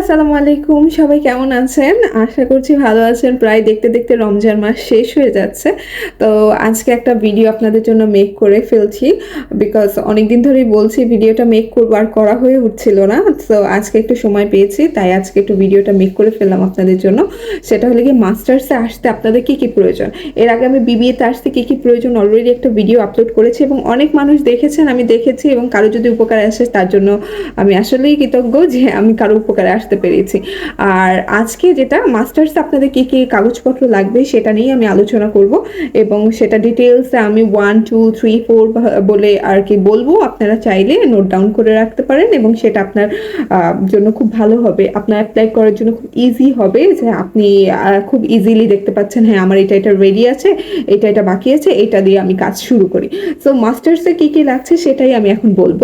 আসসালামু আলাইকুম। সবাই কেমন আছেন? আশা করছি ভালো আছেন। প্রায় দেখতে দেখতে রমজান মাস শেষ হয়ে যাচ্ছে। তো আজকে একটা ভিডিও আপনাদের জন্য মেক করে ফেলছি। বিকজ অনেকদিন ধরেই বলছি, ভিডিওটা মেক করব আর করা হয়ে উঠছিল না। তো আজকে একটু সময় পেয়েছি, তাই আজকে একটু ভিডিওটা মেক করে ফেললাম আপনাদের জন্য। সেটা হলে কি মাস্টার্সে আসতে আপনাদের কি কি প্রয়োজন? এর আগে আমি বিবিএতে আসতে কি কি প্রয়োজন? অলরেডি একটা ভিডিও আপলোড করেছি এবং অনেক মানুষ দেখেছেন, আমি দেখেছি এবং কারও যদি উপকারে আসে তার জন্য আমি আসলেই কৃতজ্ঞ যে আমি কারও উপকারে আসতে পেরেছি। আর আজকে যেটা মাস্টার্স আপনাদের কি কি কাগজপত্র লাগবে সেটা নিয়ে আমি আলোচনা করব এবং সেটা ডিটেলসে আমি ওয়ান টু থ্রি ফোর বলে আর কি বলব। আপনারা চাইলে নোট ডাউন করে রাখতে পারেন এবং সেটা আপনার জন্য খুব ভালো হবে। আপনার অ্যাপ্লাই করার জন্য খুব ইজি হবে যে আপনি খুব ইজিলি দেখতে পাচ্ছেন হ্যাঁ আমার এটা এটা রেডি আছে, এটা এটা বাকি আছে, এটা দিয়ে আমি কাজ শুরু করি। সো মাস্টার্সে কি কি লাগছে সেটাই আমি এখন বলব।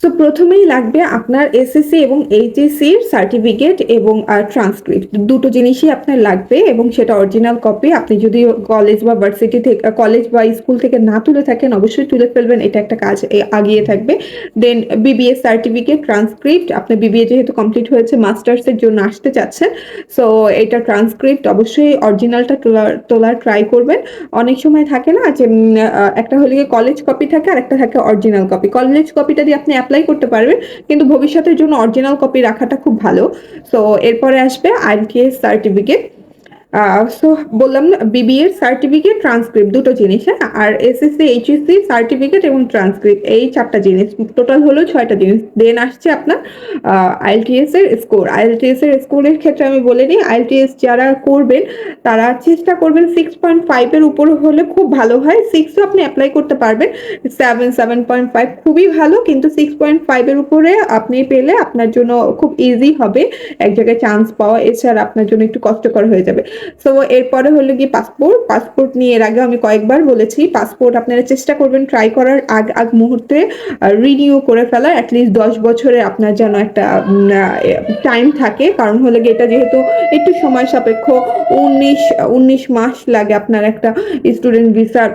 সো প্রথমেই লাগবে আপনার এসএসসি এবং এইচএসসির সার্টিফিকেট এবং ট্রান্সক্রিপ্ট দুটো জিনিসই আপনার লাগবে এবং সেটা অরিজিনাল কপি আপনি যদি কলেজ বা ভার্সিটি থেকে কলেজ বা স্কুল থেকে না তুলে থাকেন, অবশ্যই তুলে ফেলবেন। এটা একটা কাজ আগিয়ে থাকবে। দেন বিবিএ সার্টিফিকেট ট্রান্সক্রিপ্ট আপনার বিবিএ যেহেতু কমপ্লিট হয়েছে মাস্টার্সের জন্য আসতে চাচ্ছেন। সো এটা ট্রান্সক্রিপ্ট অবশ্যই অরিজিনালটা তোলার তোলার ট্রাই করবেন। অনেক সময় থাকে না যে একটা হলে কলেজ কপি থাকে আর একটা থাকে অরিজিনাল কপি কলেজ কপিটা দিয়ে আপনি অ্যাপ্লাই করতে পারবেন কিন্তু ভবিষ্যতের জন্য অরিজিনাল কপি রাখাটা খুব ভালো। সো এরপরে আসবে আইএলটিএস সার্টিফিকেট সো বললাম না বিবিএ সার্টিফিকেট ট্রান্সক্রিপ্ট দুটো জিনিস হ্যাঁ? আর এসএসসি এইচএসসি সার্টিফিকেট এবং ট্রান্সক্রিপ্ট এই চারটা জিনিস টোটাল হলো ছয়টা জিনিস। দেন আসছে আপনার আইএলটিএস এর স্কোর আইএলটিএস এর স্কোরের ক্ষেত্রে আমি বলে নিই আইএলটিএস যারা করবেন, তারা চেষ্টা করবেন সিক্স পয়েন্ট ফাইভের উপর হলে খুব ভালো হয়। সিক্সও আপনি অ্যাপ্লাই করতে পারবেন। সেভেন সেভেন পয়েন্ট ফাইভ খুবই ভালো, কিন্তু সিক্স পয়েন্ট ফাইভের উপরে আপনি পেলে আপনার জন্য খুব ইজি হবে। এক জায়গায় চান্স পাওয়া, এছাড়া আপনার জন্য একটু কষ্টকর হয়ে যাবে। সো এরপরে হলো কি পাসপোর্ট পাসপোর্ট নিয়ে এর আগে আমি কয়েকবার বলেছি পাসপোর্ট আপনারা চেষ্টা করবেন ট্রাই করার আগ আগ মুহূর্তে রিনিউ করে ফেলার। অ্যাটলিস্ট দশ বছরে আপনার যেন একটা টাইম থাকে। কারণ হলে গিয়ে এটা যেহেতু একটু সময় সাপেক্ষ, উনিশ উনিশ মাস লাগে আপনার একটা স্টুডেন্ট ভিসার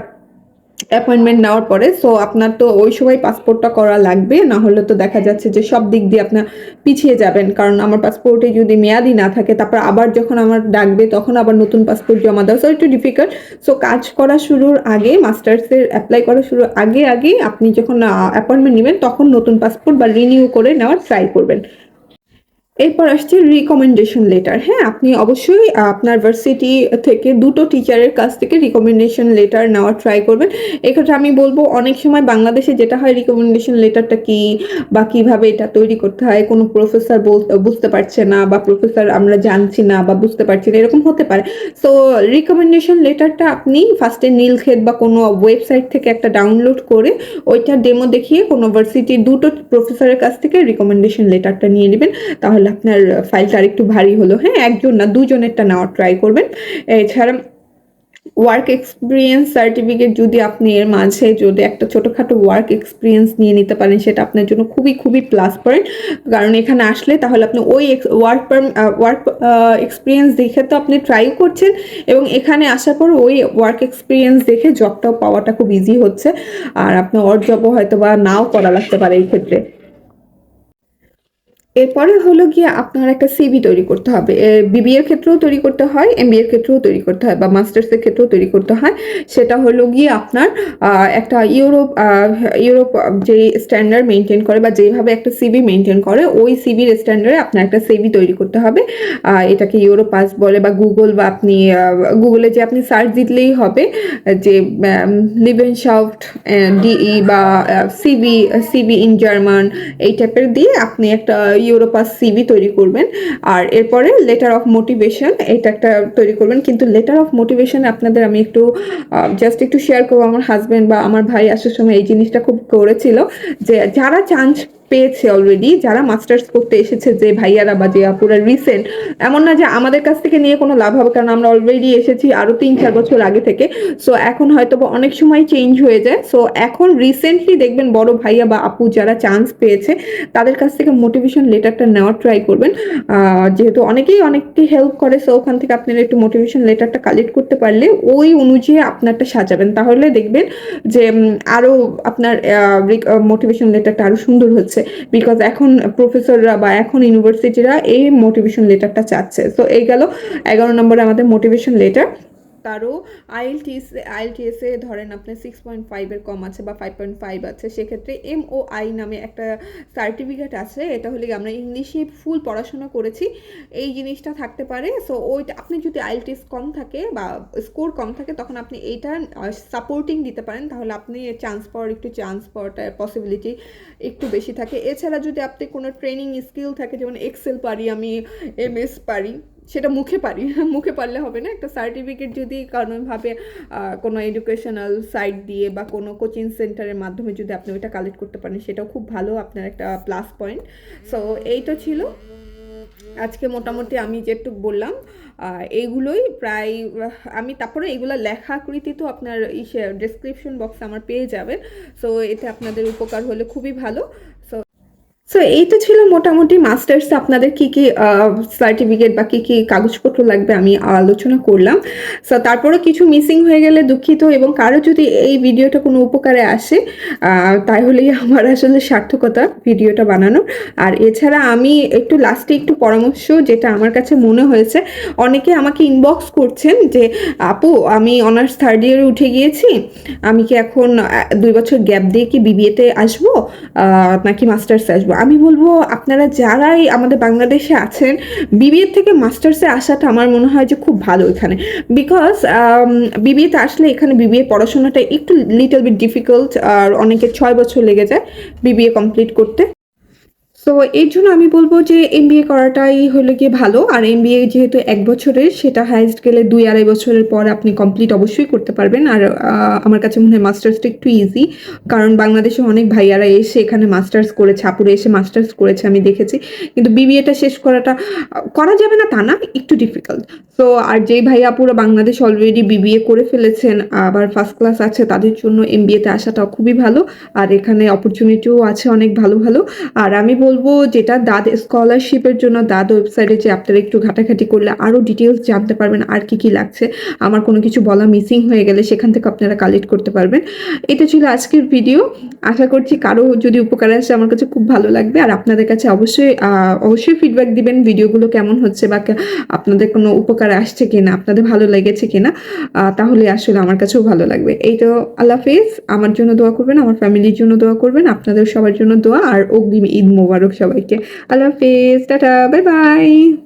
অ্যাপয়েন্টমেন্ট নেওয়ার পরে সো আপনার তো ওই সময় পাসপোর্টটা করা লাগবে, না হলে তো দেখা যাচ্ছে যে সব দিক দিয়ে আপনার পিছিয়ে যাবেন। কারণ আমার পাসপোর্টে যদি মেয়াদি না থাকে, তারপর আবার যখন আমার ডাকবে, তখন আবার নতুন পাসপোর্ট জমা দেওয়া। সো একটু ডিফিকাল্ট সো কাজ করা শুরুর আগে মাস্টার্সের অ্যাপ্লাই করা শুরুর আগে আগে আপনি যখন অ্যাপয়েন্টমেন্ট নেবেন, তখন নতুন পাসপোর্ট বা রিনিউ করে নেওয়ার ট্রাই করবেন। এরপর আসছে রিকমেন্ডেশন লেটার হ্যাঁ আপনি অবশ্যই আপনার ভার্সিটি থেকে দুটো টিচারের কাছ থেকে রিকমেন্ডেশন লেটার নেওয়ার ট্রাই করবেন। এক্ষেত্রে আমি বলব, অনেক সময় বাংলাদেশে যেটা হয় রিকমেন্ডেশন লেটারটা কি বা কীভাবে এটা তৈরি করতে হয়, কোনো প্রফেসর বুঝতে পারছে না বা প্রফেসর আমরা জানছি না বা বুঝতে পারছি না, এরকম হতে পারে। সো রিকমেন্ডেশন লেটারটা আপনি ফার্স্টে নীলক্ষেত বা কোনো ওয়েবসাইট থেকে একটা ডাউনলোড করে ওইটা ডেমো দেখিয়ে কোনো ভার্সিটির দুটো প্রফেসরের কাছ থেকে রিকমেন্ডেশন লেটারটা নিয়ে নেবেন। তাহলে আপনার ফাইলটা আরেকটু ভারী হলো। হ্যাঁ একজন না, দুজনেরটা নেওয়ার ট্রাই করবেন। এছাড়া ওয়ার্ক এক্সপিরিয়েন্স সার্টিফিকেট যদি আপনি এর মাঝে যদি একটা ছোটোখাটো ওয়ার্ক এক্সপিরিয়েন্স নিয়ে নিতে পারেন, সেটা আপনার জন্য খুবই খুবই প্লাস পয়েন্ট কারণ এখানে আসলে তাহলে আপনি ওই ওয়ার্ক ওয়ার্ক এক্সপিরিয়েন্স দেখে তো আপনি ট্রাই করছেন এবং এখানে আসার পর ওই ওয়ার্ক এক্সপিরিয়েন্স দেখে জবটাও পাওয়াটা খুব ইজি হচ্ছে। আর আপনার ওর জবও হয়তো বা নাও করা লাগতে পারে এই ক্ষেত্রে। এরপরে হলো গিয়ে আপনার একটা সিভি তৈরি করতে হবে। বিবি এর ক্ষেত্রেও তৈরি করতে হয় এমবিএ এর ক্ষেত্রেও তৈরি করতে হয় বা মাস্টার্সের ক্ষেত্রেও তৈরি করতে হয়। সেটা হলো গিয়ে আপনার একটা ইউরোপ ইউরোপ যে স্ট্যান্ডার্ড মেনটেন করে বা যেভাবে একটা সিভি মেনটেন করে, ওই সিভির স্ট্যান্ডার্ডে আপনার একটা সিভি তৈরি করতে হবে। এটাকে ইউরো পাস বলে বা গুগল বা আপনি গুগলে যে আপনি সার্চ দিলেই হবে, যে লিভেন সফট ডিই বা সিবি সিবি ইন জার্মান এই টাইপের দিয়ে আপনি একটা ইউরোপাস সিভি তৈরি করবেন। আর এরপরে লেটার অফ মোটিভেশন এটা একটা তৈরি করবেন। কিন্তু লেটার অফ মোটিভেশন আপনাদের আমি একটু জাস্ট একটু শেয়ার করব। আমার হাজব্যান্ড বা আমার ভাই আসার সময় এই জিনিসটা খুব করেছিল যে, যারা চান্স পেয়েছে অলরেডি যারা মাস্টার্স করতে এসেছে যে ভাইয়ারা বা যে আপুরা রিসেন্ট এমন না যে আমাদের কাছ থেকে নিয়ে কোনো লাভ হবে, কারণ আমরা অলরেডি এসেছি আরও তিন চার বছর আগে থেকে। সো এখন হয়তো অনেক সময় চেঞ্জ হয়ে যায়। সো এখন রিসেন্টলি দেখবেন বড় ভাইয়া বা আপু যারা চান্স পেয়েছে, তাদের কাছ থেকে মোটিভেশন লেটারটা নেওয়ার ট্রাই করবেন। যেহেতু অনেকেই অনেককে হেল্প করে সো ওখান থেকে আপনারা একটু মোটিভেশন লেটারটা কালেক্ট করতে পারলে ওই অনুযায়ী আপনারটা সাজাবেন। তাহলে দেখবেন যে আরও আপনার মোটিভেশন লেটারটা আরও সুন্দর হচ্ছে। হচ্ছে বিকজ এখন প্রফেসররা বা এখন ইউনিভার্সিটিরা এই মোটিভেশন লেটারটা চাচ্ছে। তো এই গেল এগারো নম্বরে আমাদের মোটিভেশন লেটার কারও আইএলটিএস, আইএলটিএসে ধরেন আপনার সিক্স পয়েন্ট ফাইভের কম আছে বা ফাইভ পয়েন্ট ফাইভ আছে, সেক্ষেত্রে এম ও আই নামে একটা সার্টিফিকেট আছে, এটা হলে আমরা ইংলিশে ফুল পড়াশোনা করেছি। এই জিনিসটা থাকতে পারে সো ওইটা আপনি যদি আইএলটিএস কম থাকে বা স্কোর কম থাকে, তখন আপনি এইটা সাপোর্টিং দিতে পারেন, তাহলে আপনি চান্স পাওয়ার একটু চান্স পাওয়াটার পসিবিলিটি একটু বেশি থাকে। এছাড়া যদি আপনি কোনো ট্রেনিং স্কিল থাকে, যেমন এক্সেল পারি আমি এমএস পারি সেটা মুখে পারি, মুখে পারলে হবে না। একটা সার্টিফিকেট যদি কারণভাবে কোনো এডুকেশনাল সাইট দিয়ে বা কোনো কোচিং সেন্টারের মাধ্যমে যদি আপনি ওইটা কালেক্ট করতে পারেন, সেটাও খুব ভালো আপনার একটা প্লাস পয়েন্ট সো এইটা ছিল। আজকে মোটামুটি আমি যেটুকু বললাম এইগুলোই প্রায়, আমি তারপরে এইগুলো লেখাকৃতি তো আপনার ইসে ডেসক্রিপশন বক্সে আমার পেয়ে যাবে সো এতে আপনাদের উপকার হলে খুবই ভালো। সো সো এই তো ছিল মোটামুটি মাস্টার্স আপনাদের কি কি সার্টিফিকেট বা কি কি কাগজপত্র লাগবে আমি আলোচনা করলাম। সো তারপরে কিছু মিসিং হয়ে গেলে দুঃখিত এবং কারও যদি এই ভিডিওটা কোনো উপকারে আসে তাহলেই আমার আসলে সার্থকতা ভিডিওটা বানানো আর এছাড়া আমি একটু লাস্টে একটু পরামর্শ যেটা আমার কাছে মনে হয়েছে, অনেকে আমাকে ইনবক্স করছেন যে, আপু, আমি অনার্স থার্ড ইয়ারে উঠে গিয়েছি, আমি কি এখন দুই বছর গ্যাপ দিয়ে কি বিবিএতে আসব? নাকি মাস্টার্সে আসব? আমি বলব, আপনারা যারাই আমাদের বাংলাদেশে আছেন বিবিএ থেকে মাস্টার্সে আসাটা আমার মনে হয় যে খুব ভালো এখানে। বিকজ বিবিএতে আসলে এখানে বিবিএ পড়াশোনাটা একটু লিটল বিট ডিফিকাল্ট আর অনেকে ছয় বছর লেগে যায় বিবিএ কমপ্লিট করতে। সো এর জন্য আমি বলব যে এমবিএ করাটাই হলো গিয়ে ভালো। আর এমবিএ যেহেতু এক বছরের, সেটা হায়েস্ট গেলে দুই আড়াই বছরের পর আপনি কমপ্লিট অবশ্যই করতে পারবেন। আর আমার কাছে মনে হয় মাস্টার্সটা একটু ইজি কারণ বাংলাদেশে অনেক ভাইয়ারা এসে এখানে মাস্টার্স করেছে, আপুরে এসে মাস্টার্স করেছে, আমি দেখেছি। কিন্তু বিবিএটা শেষ করাটা, করা যাবে না তা না, একটু ডিফিকাল্ট সো আর যেই ভাই আপুরা বাংলাদেশ অলরেডি বিবিএ করে ফেলেছেন, আবার ফার্স্ট ক্লাস আছে, তাদের জন্য এম এমবিএতে আসাটা খুবই ভালো। আর এখানে অপরচুনিটিও আছে অনেক ভালো ভালো। আর আমি বলব যেটা দাদ স্কলারশিপের জন্য দাদ ওয়েবসাইটে যে আপনারা একটু ঘাটাঘাটি করলে আরও ডিটেলস জানতে পারবেন, আর কি কি লাগছে, আমার কোনো কিছু বলা মিসিং হয়ে গেলে সেখান থেকে আপনারা কালেক্ট করতে পারবেন। এটা ছিল আজকের ভিডিও আশা করছি কারও যদি উপকারে আসে আমার কাছে খুব ভালো লাগবে, আর আপনাদের কাছে অবশ্যই অবশ্যই ফিডব্যাক দিবেন ভিডিওগুলো কেমন হচ্ছে বা আপনাদের কোনো উপকারে আসছে কিনা, আপনাদের ভালো লেগেছে কিনা তাহলে আসলে আমার কাছেও ভালো লাগবে। এই তো আল্লাহ হাফেজ। আমার জন্য দোয়া করবেন, আমার ফ্যামিলির জন্য দোয়া করবেন, আপনাদের সবার জন্য দোয়া, আর অগ্রিম ঈদ মোবারক। সবাইকে। আল্লাহ হাফিজ টাটা বাই বাই